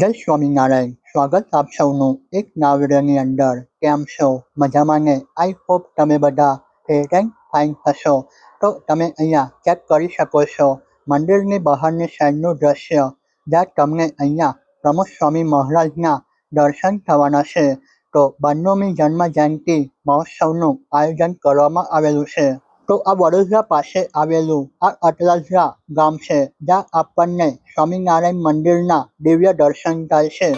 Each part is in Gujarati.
જય સ્વામિનારાયણ સ્વાગત આપ સૌનું એક નવા અંદર. કેમ છો? મજામાં ને? આઈ હોપ તમે બધા ફિટ ફાઇન હશો. તો તમે અહીંયા ચેક કરી શકો છો મંદિરની બહારની સાઈડનું દ્રશ્ય, જ્યાં તમને અહીંયા પ્રમુખ સ્વામી મહારાજના દર્શન થવાના છે. તો બન્નોમી જન્મ જયંતિ મહોત્સવનું આયોજન કરવામાં આવેલું છે. તો આ વડોદરા પાસે આવેલું આ અટલાસરા ગામ છે, જ્યાં આપણને સ્વામિનારાયણ મંદિરના દિવ્ય દર્શન થાય છે.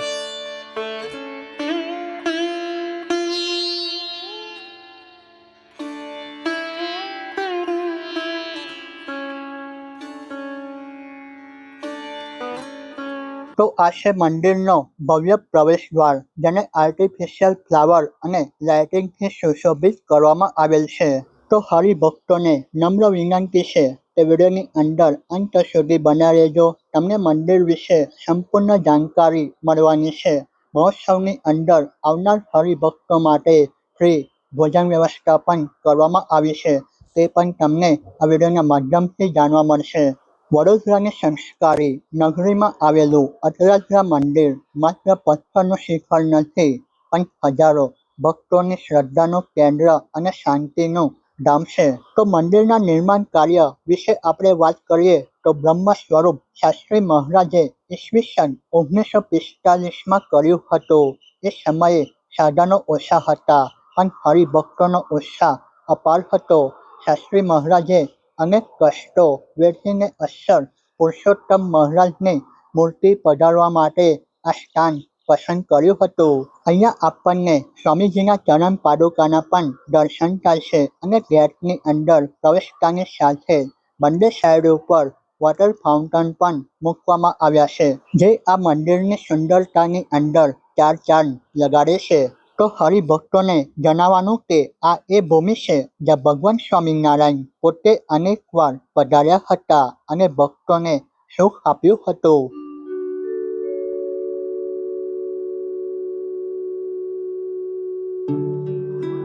તો આ છે મંદિરનો ભવ્ય પ્રવેશ દ્વાર, જેને આર્ટિફિશિયલ ફ્લાવર અને લાઇટિંગથી સુશોભિત કરવામાં આવેલ છે. તો હરિભક્તોને નમ્ર વિનંતી છે કે વિડીયોની અંદર અંત સુધી બન્યા રહેજો. તમને મંદિર વિશે સંપૂર્ણ જાણકારી મળવાની છે. મહોત્સવની અંદર આવનાર હરિભક્તો માટે ફ્રી ભોજન વ્યવસ્થા પણ કરવામાં આવી છે. તે પણ તમને આ વિડીયોના માધ્યમથી જાણવા મળશે. વડોદરાની સંસ્કારી નગરીમાં આવેલું અટલાસરા મંદિર માત્ર પથ્થરનું શિખર નથી, પણ હજારો ભક્તોની શ્રદ્ધાનું કેન્દ્ર અને શાંતિનું ધામ છે. તો મંદિરના નિર્માણ કાર્ય વિશે આપણે વાત કરીએ તો બ્રહ્મ સ્વરૂપ શાસ્ત્રી મહારાજે ઈસવીસન ઓગણીસો પિસ્તાલીસમાં કર્યું હતું. એ સમયે સાધનો ઓછા હતા અને હરિભક્તોનો ઉત્સાહ અપાર હતો. શાસ્ત્રી મહારાજે અનેક કષ્ટો વેઠીને અસર પુરુષોત્તમ મહારાજની મૂર્તિ પધારવા માટે આ સ્થાન પસંદ કર્યું હતું. અહીંયા આપણને સ્વામીજીના ચરણ પાદુકાના પણ દર્શન થશે અને ગેટની અંદર પ્રવેશતાની સાથે બંને સાઈડ ઉપર વોટર ફાઉન્ટન પણ મૂકવામાં આવ્યા છે, જે આ મંદિરની સુંદરતાની અંદર ચાર ચાંદ લગાડે છે. તો હરિભક્તોને જણાવવાનું કે આ એ ભૂમિ છે જ્યાં ભગવાન સ્વામિનારાયણ પોતે અનેકવાર પધાર્યા હતા અને ભક્તોને સુખ આપ્યું હતું.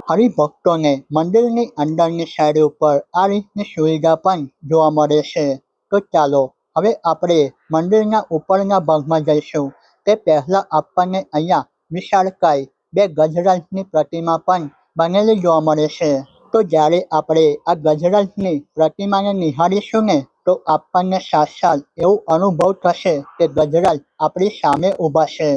હરિભક્તોને મંદિરની અંદરની સાઈડ ઉપર આ રીતની સુવિધા પણ જોવા મળે છે. તો ચાલો, હવે આપણે મંદિરના ઉપરના ભાગમાં જઈશું. તે પહેલા આપણને અહીંયા વિશાળકાય બે ગજરાજની પ્રતિમા પણ બનેલી જોવા મળે છે. તો જ્યારે આપણે આ ગજરાજની પ્રતિમાને નિહાળીશું ને, તો આપણને સાક્ષાત એવું અનુભવ થશે કે ગજરાજ આપણી સામે ઊભા છે.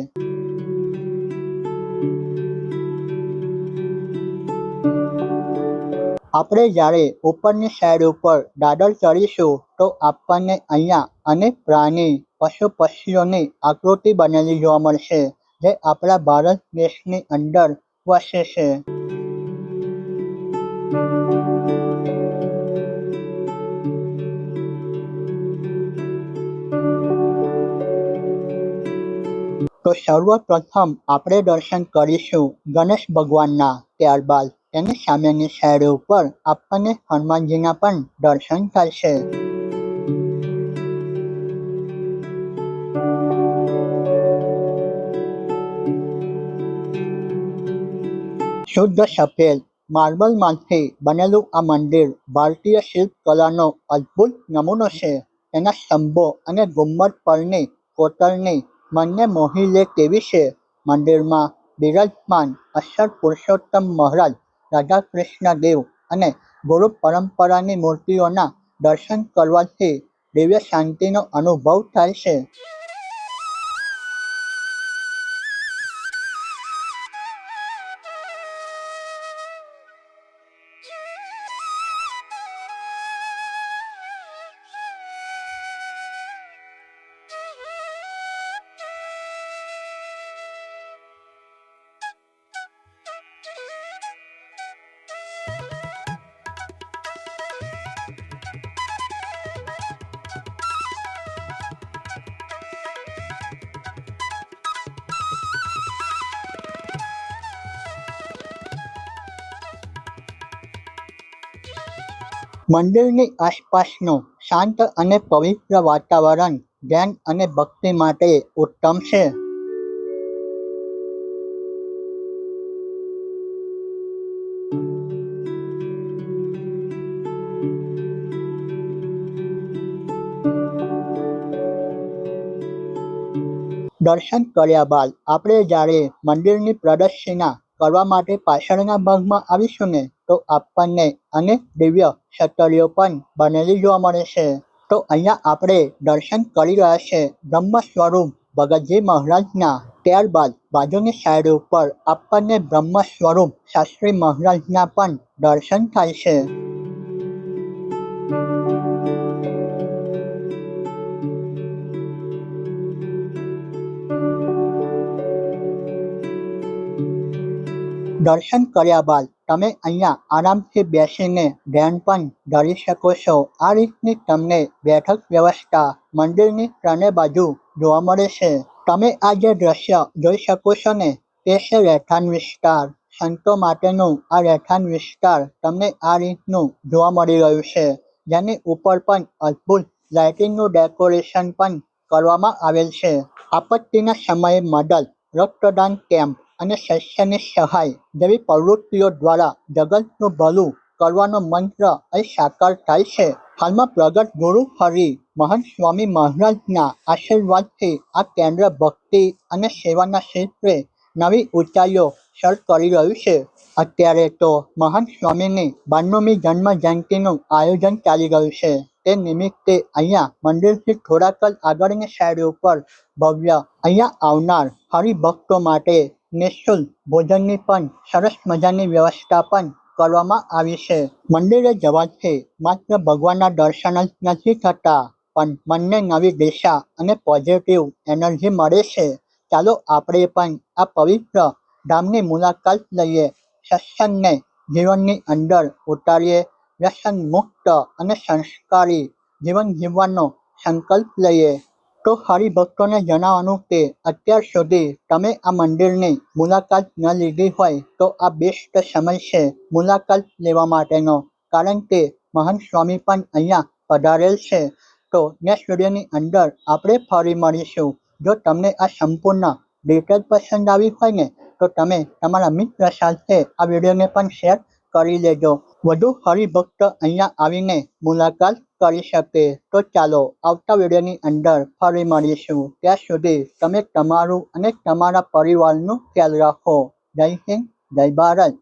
આપણે જ્યારે ઉપરની સાઈડ ઉપર દાદર ચડીશું તો આપણને અહીંયા અનેક પ્રાણી, પશુ પક્ષીઓની આકૃતિ બનેલી જોવા મળશે, જે આપણા ભારત દેશની અંદર વસે છે. તો સર્વપ્રથમ આપણે દર્શન કરીશું ગણેશ ભગવાનના ત્યારબાદ. તેની સામેની સાઈડ ઉપર આપણને હનુમાનજીના પણ દર્શન થશે. શુદ્ધ સફેદ માર્બલમાંથી બનેલું આ મંદિર ભારતીય શિલ્પકલાનો અદ્ભુત નમૂનો છે. તેના સ્તંભો અને ગુમ્મટ પરની કોતરણી મનને મોહી લે તેવી છે. મંદિરમાં બિરાજમાન અક્ષર પુરુષોત્તમ મહારાજ રાધા કૃષ્ણ દેવ અને ગુરુ પરંપરાની મૂર્તિઓના દર્શન કરવાથી દિવ્ય શાંતિનો અનુભવ થાય છે. મંદિરની આસપાસનું શાંત અને પવિત્ર વાતાવરણ ધ્યાન અને ભક્તિ માટે ઉત્તમ છે. દર્શન કર્યા બાદ આપણે જ્યારે મંદિરની પ્રદક્ષિણા કરવા માટે પાછળના ભાગમાં આવીશું ને તો આપણને અનેક દિવ્ય છતરીઓ પણ બનેલી જોવા મળે છે. તો અહીંયા આપણે દર્શન કરી રહ્યા છે બ્રહ્મ સ્વરૂપ ભગતજી મહારાજના. ત્યારબાદ બાજુની સાઈડ ઉપર આપણને બ્રહ્મ સ્વરૂપ શાસ્ત્રી મહારાજના પણ દર્શન થાય છે. દર્શન કર્યા બાદ તમે અહીંયા આરામથી બેસીને ધ્યાન પણ ધરી શકો છો. આ રીતની તમને બેઠક વ્યવસ્થા મંદિરની ત્રણે બાજુ જોવા મળે છે. તમે આ જે દ્રશ્ય જોઈ શકો છો ને, તે છે રહેઠાણ વિસ્તાર. સંતો માટેનું આ રહેઠાણ વિસ્તાર તમને આ રીતનું જોવા મળી રહ્યું છે. જેની ઉપર પણ અદ્ભુત લાઇટિંગનું ડેકોરેશન પણ કરવામાં આવેલ છે. આપત્તિના સમયે મદદ રક્તદાન કેમ્પ અને શસ્યની સહાય જેવી પ્રવૃત્તિઓ દ્વારા જગતનું ભલું કરવાનો મંત્ર અહીં સાકાર થાય છે. હાલમાં પ્રગટ ગુરુ હરિ મહંત સ્વામી મહારાજના આશીર્વાદથી આ કેન્દ્ર ભક્તિ અને સેવાના ક્ષેત્રે નવી ઊંચાઈઓ સર કરી રહ્યું છે. અત્યારે તો મહાન સ્વામીની બાનમી જન્મ જયંતિનું આયોજન ચાલી રહ્યું છે. તે નિમિત્તે અહીંયા મંદિરથી થોડાક જ આગળની સાઈડ ઉપર ભવ્ય અહીંયા આવનાર હરિભક્તો માટે નિઃશુલ્ક ભોજનની પણ સરસ મજાની વ્યવસ્થા પણ કરવામાં આવી છે. મંદિરે જવાથી માત્ર ભગવાનના દર્શન જ નથી થતા, પણ મનને નવી દિશા અને પોઝિટિવ એનર્જી મળે છે. ચાલો આપણે પણ આ પવિત્ર ધામની મુલાકાત લઈએ. સત્સંગને જીવનની અંદર ઉતારીએ વ્યસન મુક્ત અને સંસ્કારી જીવન જીવવાનો સંકલ્પ લઈએ. તો હરિભક્તોને જણાવવાનું કે અત્યાર સુધી તમે આ મંદિરની મુલાકાત ન લીધી હોય તો આ બેસ્ટ સમય છે મુલાકાત લેવા માટેનો. કારણ કે મહાન સ્વામી પણ અહીંયા પધારેલ છે. તો નેક્સ્ટ વિડીયોની અંદર આપણે ફરી મળીશું. જો તમને આ સંપૂર્ણ ડિટેલ પસંદ આવી હોય ને, તો તમે તમારા મિત્ર સાથે આ વિડીયોને પણ શેર કરી લેજો. વધુ હરિભક્ત અહીંયા આવીને મુલાકાત કરી શકે, તો ચાલો આવતા વિડીયોની અંદર ફરી મળીશું. ત્યાં સુધી તમે તમારું અને તમારા પરિવારનું ખ્યાલ રાખો. જય હિન્દ, જય ભારત.